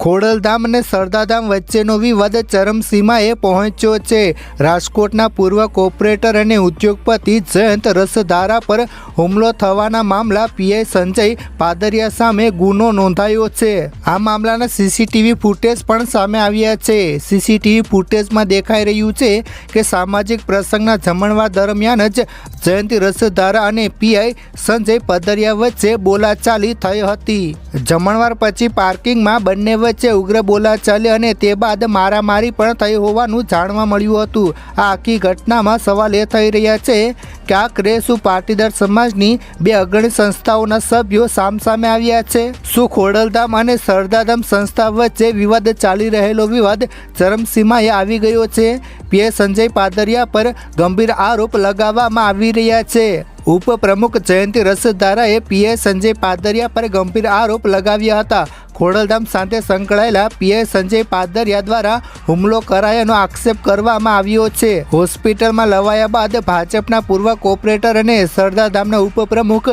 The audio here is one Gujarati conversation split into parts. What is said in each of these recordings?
ખોડલધામ અને સરદાધામ વચ્ચેનો વિવાદ ચરમસીમાએ પહોંચ્યો છે. રાજકોટના પૂર્વ કોર્પોરેટર અને ઉદ્યોગપતિ જયંત રસધારા પર હુમલો થવાના મામલા પીઆઈ સંજય પાદરિયા સામે ગુનો નોંધાયો છે. આ મામલાના સીસીટીવી ફૂટેજ પણ સામે આવ્યા છે. સીસીટીવી ફૂટેજમાં દેખાઈ રહ્યું છે કે સામાજિક પ્રસંગના જમણવા દરમિયાન જ જયંતિ રસધારા અને પીઆઈ સંજય પાદરિયા વચ્ચે બોલાચાલી થઈ હતી. જમણવાર પછી પાર્કિંગમાં બંને વચ્ચે ઉગ્ર બોલાચાલી અને તે બાદ મારામારી પણ થઈ હોવાનું જાણવા મળ્યું હતું. આ આખી ઘટનામાં સવાલ એ થઈ રહ્યા છે કે આ ક્રેસુ પાટીદાર સમાજની બે અગ્રણી સંસ્થાઓના સભ્યો સામસામે આવ્યા છે. શું ખોડલધામ અને સરદાધામ સંસ્થા વચ્ચે વિવાદ ચાલી રહેલો વિવાદ ચરમસીમાએ આવી ગયો છે. પીએ સંજય પાદરિયા પર ગંભીર આરોપ લગાવવામાં આવી રહ્યા છે. ઉપપ્રમુખ જયંતિ રસધારાએ પીએ સંજય પાદરિયા પર ગંભીર આરોપ લગાવ્યા હતા. ખોડલધામ સાથે સંકળાયેલા પીઆઈ સંજય પાદરિયા દ્વારા હુમલો કરાયાનો આક્ષેપ કરવામાં આવ્યો છે. હોસ્પિટલમાં લવાયા બાદ ભાજપના પૂર્વ કોર્પોરેટર અને સરદારધામના ઉપપ્રમુખ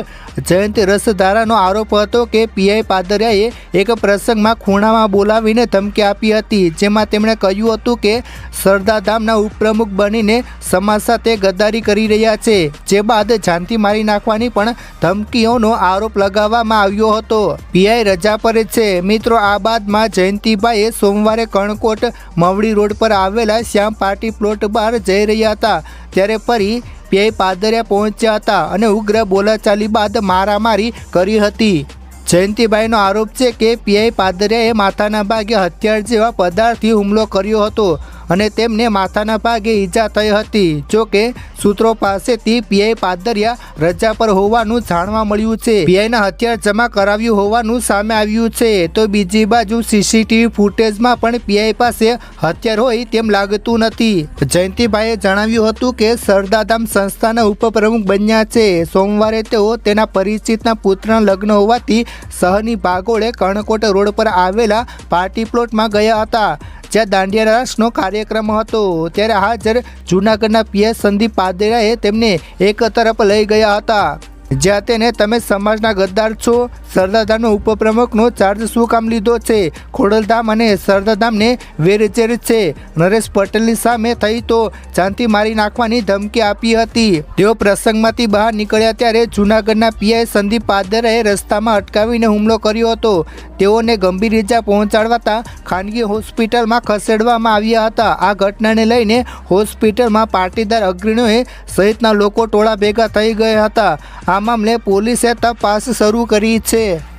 જયંત રસધારાનો આરોપ હતો કે પીઆઈ પાદરિયાએ એક પ્રસંગમાં ખૂણામાં બોલાવીને ધમકી આપી હતી, જેમાં તેમણે કહ્યું હતું કે સરદારધામના ઉપપ્રમુખ બનીને સમાજ સાથે ગદ્દારી કરી રહ્યા છે, જે બાદ જાનથી મારી નાખવાની પણ ધમકીઓનો આરોપ લગાવવામાં આવ્યો હતો. પીઆઈ રજા પર છે. મિત્રો, આ બાદમાં જયંતિભાઈએ સોમવારે કણકોટ મવડી રોડ પર આવેલા શ્યામ પાર્ટી પ્લોટ બહાર જઈ રહ્યા હતા. ત્યારે ફરી પીઆઈ પાદરિયા પહોંચ્યા હતા અને ઉગ્ર બોલાચાલી બાદ મારામારી કરી હતી. જયંતિભાઈનો આરોપ છે કે પીઆઈ પાદરિયાએ માથાના ભાગે હથિયાર જેવા પદાર્થથી હુમલો કર્યો હતો. અને તેમને માથાના ભાગે ઈજા થઈ હતી. જો કે સૂત્રો પાસેથી પીઆઈ પાદરિયા રજા પર હોવાનું જાણવા મળ્યું છે. પીઆઈના હથિયાર જમા કરાવ્યું હોવાનું સામે આવ્યું છે. તો બીજી બાજુ સીસીટીવી ફૂટેજમાં પણ પીઆઈ પાસે હથિયાર હોય તેમ લાગતું નથી. જયંતિભાઈએ જણાવ્યું હતું કે સરદાધામ સંસ્થાના ઉપપ્રમુખ બન્યા છે. સોમવારે તેઓ તેના પરિચિતના પુત્રના લગ્ન હોવાથી શહેરની ભાગોળે કર્ણકોટ રોડ પર આવેલા પાર્ટી પ્લોટમાં ગયા હતા. જ્યાં દાંડિયા રાસનો કાર્યક્રમ હતો, ત્યારે હાજર જૂનાગઢના પીએસ સંદીપ પાદેરાએ તેમને એક તરફ લઈ ગયા હતા. જ્યાં તેને તમે સમાજના ગદ્દાર છો સરદારધામનો ઉપપ્રમુખનો ચાર્જ શું કામ લીધો છે? ખોડલધામ અને સરદારધામને વેરચેર છે. નરેશ પટેલની સામે થઈ તો જાનથી મારી નાખવાની ધમકી આપી હતી. તેઓ પ્રસંગમાંથી બહાર નીકળ્યા ત્યારે જૂનાગઢના પીઆઈ સંદીપ પાદરે રસ્તામાં અટકાવીને હુમલો કર્યો હતો. તેઓને ગંભીર ઇજા પહોંચાડવાતા ખાનગી હોસ્પિટલમાં ખસેડવામાં આવ્યા હતા. આ ઘટનાને લઈને હોસ્પિટલમાં પાટીદાર અગ્રણીઓએ સહિતના લોકો ટોળા ભેગા થઈ ગયા હતા. આ મામલે પોલીસે તપાસ શરૂ કરી છે. Yeah.